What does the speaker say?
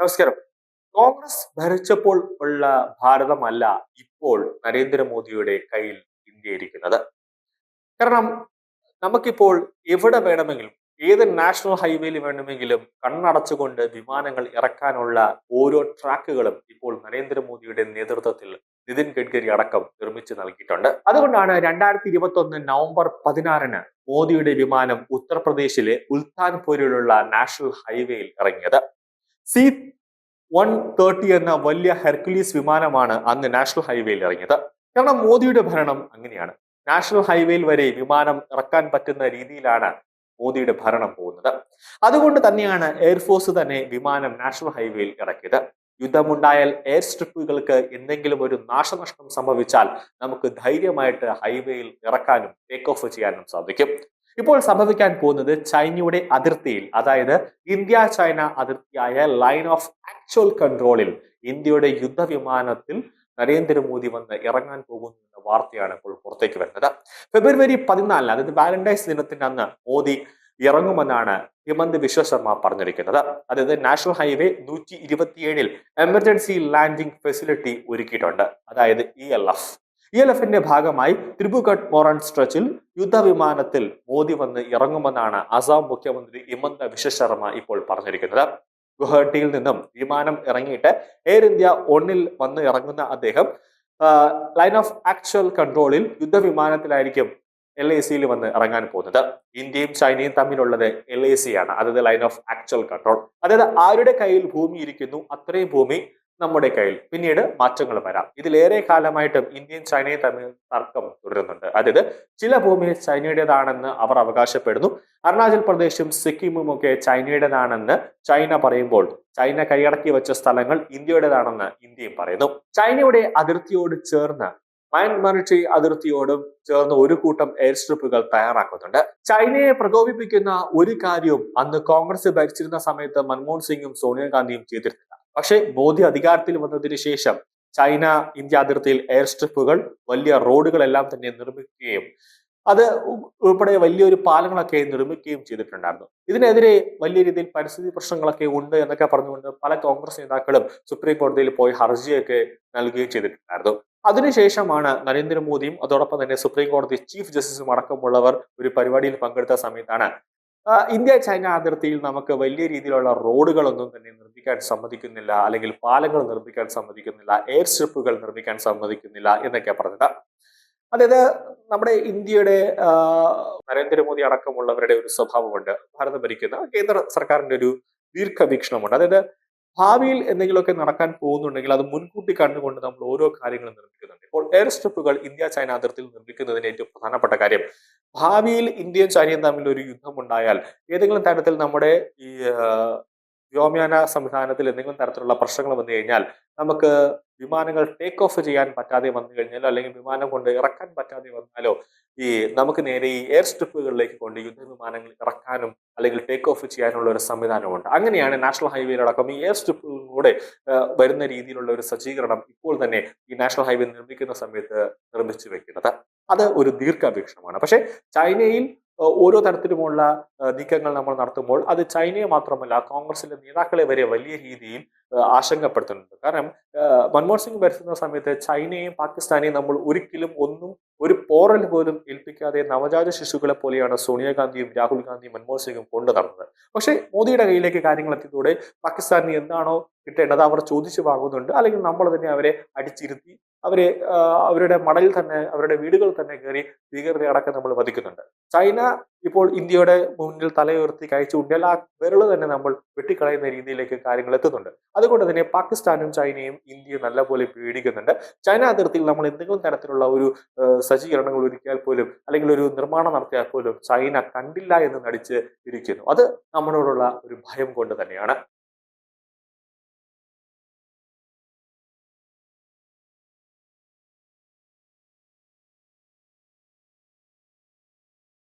നമസ്കാരം. കോൺഗ്രസ് ഭരിച്ചപ്പോൾ ഉള്ള ഭാരതമല്ല ഇപ്പോൾ നരേന്ദ്രമോദിയുടെ കയ്യിൽ ഇന്ത്യ ഇരിക്കുന്നത് കാരണം നമുക്കിപ്പോൾ എവിടെ വേണമെങ്കിലും ഏത് നാഷണൽ ഹൈവേയിൽ വേണമെങ്കിലും കണ്ണടച്ചുകൊണ്ട് വിമാനങ്ങൾ ഇറക്കാനുള്ള ഓരോ ട്രാക്കുകളും ഇപ്പോൾ നരേന്ദ്രമോദിയുടെ നേതൃത്വത്തിൽ നിതിൻ ഗഡ്കരി അടക്കം നിർമ്മിച്ചു നൽകിയിട്ടുണ്ട്. അതുകൊണ്ടാണ് രണ്ടായിരത്തി ഇരുപത്തി ഒന്ന് നവംബർ പതിനാറിന് മോദിയുടെ വിമാനം ഉത്തർപ്രദേശിലെ ഉൽത്താൻപൂരിലുള്ള നാഷണൽ ഹൈവേയിൽ ഇറങ്ങിയത്. സി വൺ തേർട്ടി എന്ന വലിയ ഹെർക്കുലീസ് വിമാനമാണ് അന്ന് നാഷണൽ ഹൈവേയിൽ ഇറങ്ങിയത്. കാരണം മോദിയുടെ ഭരണം അങ്ങനെയാണ്. നാഷണൽ ഹൈവേയിൽ വരെ വിമാനം ഇറക്കാൻ പറ്റുന്ന രീതിയിലാണ് മോദിയുടെ ഭരണം പോകുന്നത്. അതുകൊണ്ട് തന്നെയാണ് എയർഫോഴ്സ് തന്നെ വിമാനം നാഷണൽ ഹൈവേയിൽ ഇറക്കിയത്. യുദ്ധമുണ്ടായാൽ എയർ സ്ട്രിപ്പുകൾക്ക് എന്തെങ്കിലും ഒരു നാശനഷ്ടം സംഭവിച്ചാൽ നമുക്ക് ധൈര്യമായിട്ട് ഹൈവേയിൽ ഇറക്കാനും ടേക്ക് ഓഫ് ചെയ്യാനും സാധിക്കും. ഇപ്പോൾ സംഭവിക്കാൻ പോകുന്നത് ചൈനയുടെ അതിർത്തിയിൽ അതായത് ഇന്ത്യ ചൈന അതിർത്തിയായ ലൈൻ ഓഫ് ആക്ച്വൽ കൺട്രോളിൽ ഇന്ത്യയുടെ യുദ്ധവിമാനത്തിൽ നരേന്ദ്രമോദി വന്ന് ഇറങ്ങാൻ പോകുന്നു എന്ന വാർത്തയാണ് ഇപ്പോൾ പുറത്തേക്ക് വരുന്നത്. ഫെബ്രുവരി പതിനാലിന് അതായത് വാലന്റൈൻസ് ദിനത്തിന്റെ അന്ന് മോദി ഇറങ്ങുമെന്നാണ് ഹിമന്ത് വിശ്വശർമ്മ പറഞ്ഞിരിക്കുന്നത്. അതായത് നാഷണൽ ഹൈവേ നൂറ്റി ഇരുപത്തിയേഴിൽ എമർജൻസി ലാൻഡിംഗ് ഫെസിലിറ്റി ഒരുക്കിയിട്ടുണ്ട്. അതായത് E L F E L എഫിന്റെ ഭാഗമായി ത്രിപുഗഡ് മോറൻ സ്ട്രെച്ചിൽ യുദ്ധവിമാനത്തിൽ മോദി വന്ന് ഇറങ്ങുമെന്നാണ് അസാം മുഖ്യമന്ത്രി ഹിമന്ത വിശ്വ ശർമ്മ ഇപ്പോൾ പറഞ്ഞിരിക്കുന്നത്. ഗുവാഹട്ടിയിൽ നിന്നും വിമാനം ഇറങ്ങിയിട്ട് എയർ ഇന്ത്യ ഒന്നിൽ വന്ന് ഇറങ്ങുന്ന അദ്ദേഹം ലൈൻ ഓഫ് ആക്ച്വൽ കൺട്രോളിൽ യുദ്ധവിമാനത്തിലായിരിക്കും എൽ എ സിയിൽ വന്ന് ഇറങ്ങാൻ പോകുന്നത്. ഇന്ത്യയും ചൈനയും തമ്മിലുള്ളത് എൽ എ സി ആണ്. അതായത് ലൈൻ ഓഫ് ആക്ച്വൽ കൺട്രോൾ അതായത് ആരുടെ കയ്യിൽ ഭൂമി ഇരിക്കുന്നു അത്രയും ഭൂമി നമ്മുടെ കയ്യിൽ. പിന്നീട് മാറ്റങ്ങൾ വരാം. ഇതിലേറെ കാലമായിട്ടും ഇന്ത്യയും ചൈനയും തമ്മിൽ തർക്കം തുടരുന്നുണ്ട്. അതായത് ചില ഭൂമി ചൈനയുടേതാണെന്ന് അവർ അവകാശപ്പെടുന്നു. അരുണാചൽ പ്രദേശും സിക്കിമും ഒക്കെ ചൈനയുടേതാണെന്ന് ചൈന പറയുമ്പോൾ ചൈന കൈയടക്കി വെച്ച സ്ഥലങ്ങൾ ഇന്ത്യയുടേതാണെന്ന് ഇന്ത്യയും പറയുന്നു. ചൈനയുടെ അതിർത്തിയോട് ചേർന്ന് മയൻമറിറ്റി അതിർത്തിയോടും ചേർന്ന് ഒരു കൂട്ടം എയർ സ്ട്രിപ്പുകൾ തയ്യാറാക്കുന്നുണ്ട്. ചൈനയെ പ്രകോപിപ്പിക്കുന്ന ഒരു കാര്യവും അന്ന് കോൺഗ്രസ് ഭരിച്ചിരുന്ന സമയത്ത് മൻമോഹൻ സിംഗും സോണിയാഗാന്ധിയും ചെയ്തിരുന്നില്ല. പക്ഷേ മോദി അധികാരത്തിൽ വന്നതിന് ശേഷം ചൈന ഇന്ത്യ അതിർത്തിയിൽ എയർ സ്ട്രിപ്പുകൾ വലിയ റോഡുകളെല്ലാം തന്നെ നിർമ്മിക്കുകയും അത് ഉൾപ്പെടെ വലിയൊരു പാലങ്ങളൊക്കെ നിർമ്മിക്കുകയും ചെയ്തിട്ടുണ്ടായിരുന്നു. ഇതിനെതിരെ വലിയ രീതിയിൽ പരിസ്ഥിതി പ്രശ്നങ്ങളൊക്കെ ഉണ്ട് എന്നൊക്കെ പറഞ്ഞുകൊണ്ട് പല കോൺഗ്രസ് നേതാക്കളും സുപ്രീം കോടതിയിൽ പോയി ഹർജിയൊക്കെ നൽകുകയും ചെയ്തിട്ടുണ്ടായിരുന്നു. അതിനുശേഷമാണ് നരേന്ദ്രമോദിയും അതോടൊപ്പം തന്നെ സുപ്രീം കോടതി ചീഫ് ജസ്റ്റിസും അടക്കമുള്ളവർ ഒരു പരിപാടിയിൽ പങ്കെടുത്ത സമയത്താണ് ഇന്ത്യ ചൈന അതിർത്തിയിൽ നമുക്ക് വലിയ രീതിയിലുള്ള റോഡുകളൊന്നും തന്നെ നിർമ്മിക്കാൻ സമ്മതിക്കുന്നില്ല അല്ലെങ്കിൽ പാലങ്ങൾ നിർമ്മിക്കാൻ സമ്മതിക്കുന്നില്ല എയർ സ്ട്രിപ്പുകൾ നിർമ്മിക്കാൻ സമ്മതിക്കുന്നില്ല എന്നൊക്കെ പറഞ്ഞത്. അതായത് നമ്മുടെ ഇന്ത്യയുടെ നരേന്ദ്രമോദി അടക്കമുള്ളവരുടെ ഒരു സ്വഭാവമുണ്ട്. ഭാരതം ഭരിക്കുന്ന കേന്ദ്ര സർക്കാരിന്റെ ഒരു ദീർഘവീക്ഷണമുണ്ട്. അതായത് ഭാവിയിൽ എന്തെങ്കിലുമൊക്കെ നടക്കാൻ പോകുന്നുണ്ടെങ്കിൽ അത് മുൻകൂട്ടി കണ്ടുകൊണ്ട് നമ്മൾ ഓരോ കാര്യങ്ങളും നിർമ്മിക്കുന്നുണ്ട്. ഇപ്പോൾ എയർ സ്ട്രിപ്പുകൾ ഇന്ത്യ ചൈന അതിർത്തിയിൽ നിർമ്മിക്കുന്നതിന് ഏറ്റവും പ്രധാനപ്പെട്ട കാര്യം. ഭാവിയിൽ ഇന്ത്യയും ചൈനയും തമ്മിൽ ഒരു യുദ്ധം ഉണ്ടായാൽ ഏതെങ്കിലും തരത്തിൽ നമ്മുടെ ഈ വ്യോമയാന സംവിധാനത്തിൽ എന്തെങ്കിലും തരത്തിലുള്ള പ്രശ്നങ്ങൾ വന്നു കഴിഞ്ഞാൽ നമുക്ക് വിമാനങ്ങൾ ടേക്ക് ഓഫ് ചെയ്യാൻ പറ്റാതെ വന്നു കഴിഞ്ഞാലോ അല്ലെങ്കിൽ വിമാനം കൊണ്ട് ഇറക്കാൻ പറ്റാതെ വന്നാലോ ഈ നമുക്ക് നേരെ ഈ എയർ സ്ട്രിപ്പുകളിലേക്ക് കൊണ്ട് യുദ്ധവിമാനങ്ങൾ ഇറക്കാനും അല്ലെങ്കിൽ ടേക്ക് ഓഫ് ചെയ്യാനുള്ള ഒരു സംവിധാനമുണ്ട്. അങ്ങനെയാണ് നാഷണൽ ഹൈവേയിലടക്കം ഈ എയർ സ്ട്രിപ്പുകളിലൂടെ വരുന്ന രീതിയിലുള്ള ഒരു സജ്ജീകരണം ഇപ്പോൾ തന്നെ ഈ നാഷണൽ ഹൈവേ നിർമ്മിക്കുന്ന സമയത്ത് നിർമ്മിച്ചു വെക്കുന്നത്. അത് ഒരു ദീർഘവീക്ഷണമാണ് പക്ഷേ ചൈനയിൽ ഓരോ തരത്തിലുമുള്ള നീക്കങ്ങൾ നമ്മൾ നടത്തുമ്പോൾ അത് ചൈനയെ മാത്രമല്ല കോൺഗ്രസിലെ നേതാക്കളെ വരെ വലിയ രീതിയിൽ ആശങ്കപ്പെടുത്തുന്നുണ്ട്. കാരണം മൻമോഹൻ സിംഗ് ഭരിക്കുന്ന സമയത്ത് ചൈനയും പാകിസ്ഥാനെയും നമ്മൾ ഒരിക്കലും ഒന്നും ഒരു പോറൽ പോലും ഏൽപ്പിക്കാതെ നവജാത ശിശുക്കളെ പോലെയാണ് സോണിയാഗാന്ധിയും രാഹുൽ ഗാന്ധിയും മൻമോഹൻ സിംഗും കൊണ്ടു നടന്നത്. പക്ഷേ മോദിയുടെ കയ്യിലേക്ക് കാര്യങ്ങൾ എത്തിയതോടെ പാകിസ്ഥാനിന് എന്താണോ കിട്ടേണ്ടത് അവർ ചോദിച്ചു വാങ്ങുന്നുണ്ട്. അല്ലെങ്കിൽ നമ്മൾ തന്നെ അവരെ അടിച്ചിരുത്തി അവരെ അവരുടെ മണലിൽ തന്നെ അവരുടെ വീടുകൾ തന്നെ കയറി ഭീകരതയടക്കം നമ്മൾ വധിക്കുന്നുണ്ട്. ചൈന ഇപ്പോൾ ഇന്ത്യയുടെ മുന്നിൽ തലയുയർത്തി കഴിച്ചുകൊണ്ടിയാൽ ആ വിരൾ തന്നെ നമ്മൾ വെട്ടിക്കളയുന്ന രീതിയിലേക്ക് കാര്യങ്ങൾ എത്തുന്നുണ്ട്. അതുകൊണ്ട് തന്നെ പാകിസ്ഥാനും ചൈനയും ഇന്ത്യയും നല്ലപോലെ പേടിക്കുന്നുണ്ട് ചൈന അതിർത്തിയിൽ നമ്മൾ എന്തെങ്കിലും തരത്തിലുള്ള ഒരു സജ്ജീകരണങ്ങൾ ഒരുക്കിയാൽ പോലും അല്ലെങ്കിൽ ഒരു നിർമ്മാണം നടത്തിയാൽ പോലും ചൈന കണ്ടില്ല എന്ന് നടിച്ച് ഇരിക്കുന്നു. അത് നമ്മളോടുള്ള ഒരു ഭയം കൊണ്ട് തന്നെയാണ്.